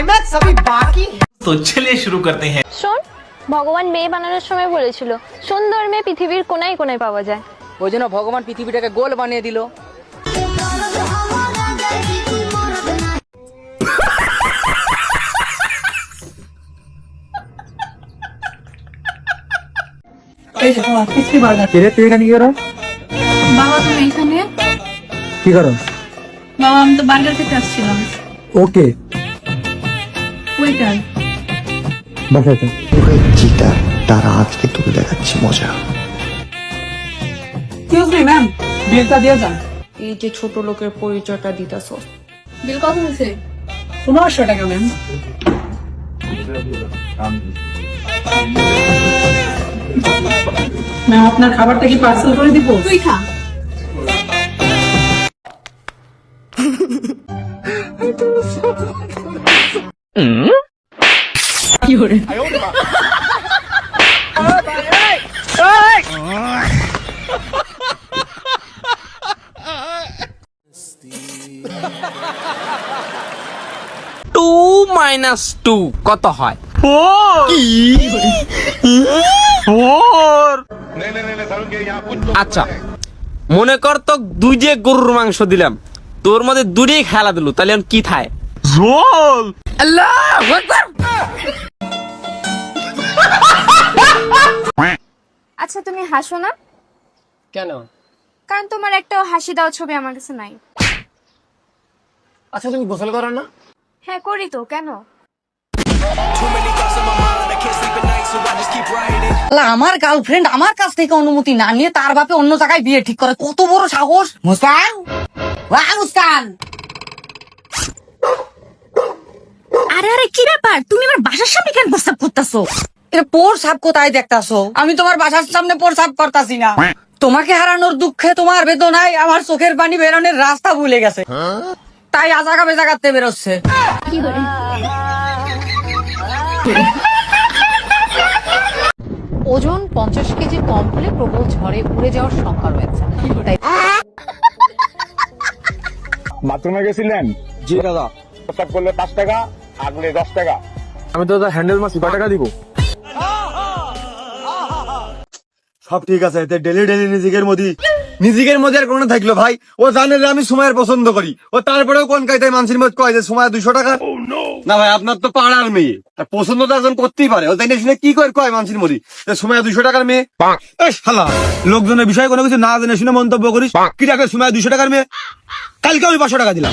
Climax আমি বাকি তো চলে শুরু করতে হ্যাঁ শোন ভগবান মেয়ে বানানোর সময় বলেছিল সুন্দর মেয়ে পৃথিবীর কোনায় কোনায় পাওয়া যায়। ওই জন্য ভগবান পৃথিবীটাকে গোল বানিয়ে দিল। বাবা কি করো? বাবা আমি তো বার্গার খেতে আসছিলাম। ওকে ওয়েটার বাসাতে তারা আজকে তুলে দেখাচ্ছি মজা। এক্সকিউজ মি ম্যাম বিলটা দিয়ে যান। এই যে ছোট লোকের পরিচয়টা দিতেছ। বিল কত হয়েছে? পনেরোশো টাকা ম্যাম ম্যাম আপনার খাবারটা কি পার্সেল করে দিব? তুই খা। টু মাইনাস টু কত হয়? আচ্ছা মনে কর তো দুই যে গরুর মাংস দিলাম। তোর মধ্যে দুটোই খেলা দিল তাহলে কি থায়? ঝোল। আল্লাহ তুমি হাসো না। কেন? কারণ তোমার একটা হাসি দেওয়া ছবি আমার কাছে নাই। আচ্ছা তুমি গোসল করো না? হ্যাঁ করি তো কেন? আমার গার্লফ্রেন্ড আমার কাছ থেকে অনুমতি না নিয়ে তার বাপে অন্য জায়গায় বিয়ে ঠিক করে। কত বড় সাহস মুস্কান ওয়া মুস্কান আরে আরে কি ব্যাপার? তুমি আমার বাসার সামনে কেন প্রস্তাব করতেছো? এটা পোর সাপ কোথায় দেখতাছো? আমি তোমার বাসার সামনে পোর সাপ করতাছি না। তোমাকে হারানোর দুঃখে তোমার বেদনায় আমার চোখের পানি বেরোনোর রাস্তা ভুলে গেছে। তাই আজাগা বেজাগাতে বেরোচ্ছে। ওজন পঞ্চাশ কেজি কম হলে প্রবল ঝড়ে উড়ে যাওয়ার শঙ্কা রয়েছে। তাই বাথরুমে গেছিলেন? জি দাদা। করলে পাঁচ টাকা আগলে দশ টাকা। আমি তো হ্যান্ডেল মাছ কয় টাকা দিব? সব ঠিক আছে এতে ডেলি ডেলি নিজের মধ্যে নিজের মধ্যে আর কোনো থাকল ভাই। ও জানে যে আমি সময়ের পছন্দ করি। ও তারপরেও কোন কাইতাই মানুষের মধ্যে কয় যে সময় দুশো টাকা? না ভাই আপনার তো পাড়ার মেয়ে। পছন্দ তো একজন করতেই পারে। ও তাই না শুনে কি করে কয় মানুষের মধ্যে যে সময় দুশো টাকার মেয়ে? শালা লোকজনের বিষয়ে কোনো কিছু না জেনে শুনে মন্তব্য করিস। কি টাকা সময় দুশো টাকার মেয়ে? কালকে আমি পাঁচশো টাকা দিলাম।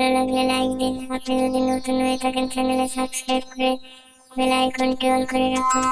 ভালো লাগলে লাইক দিন আপনি যদি নতুন হয়ে থাকেন, চ্যানেলে সাবস্ক্রাইব করে বেল আইকনটি অন করে রাখুন।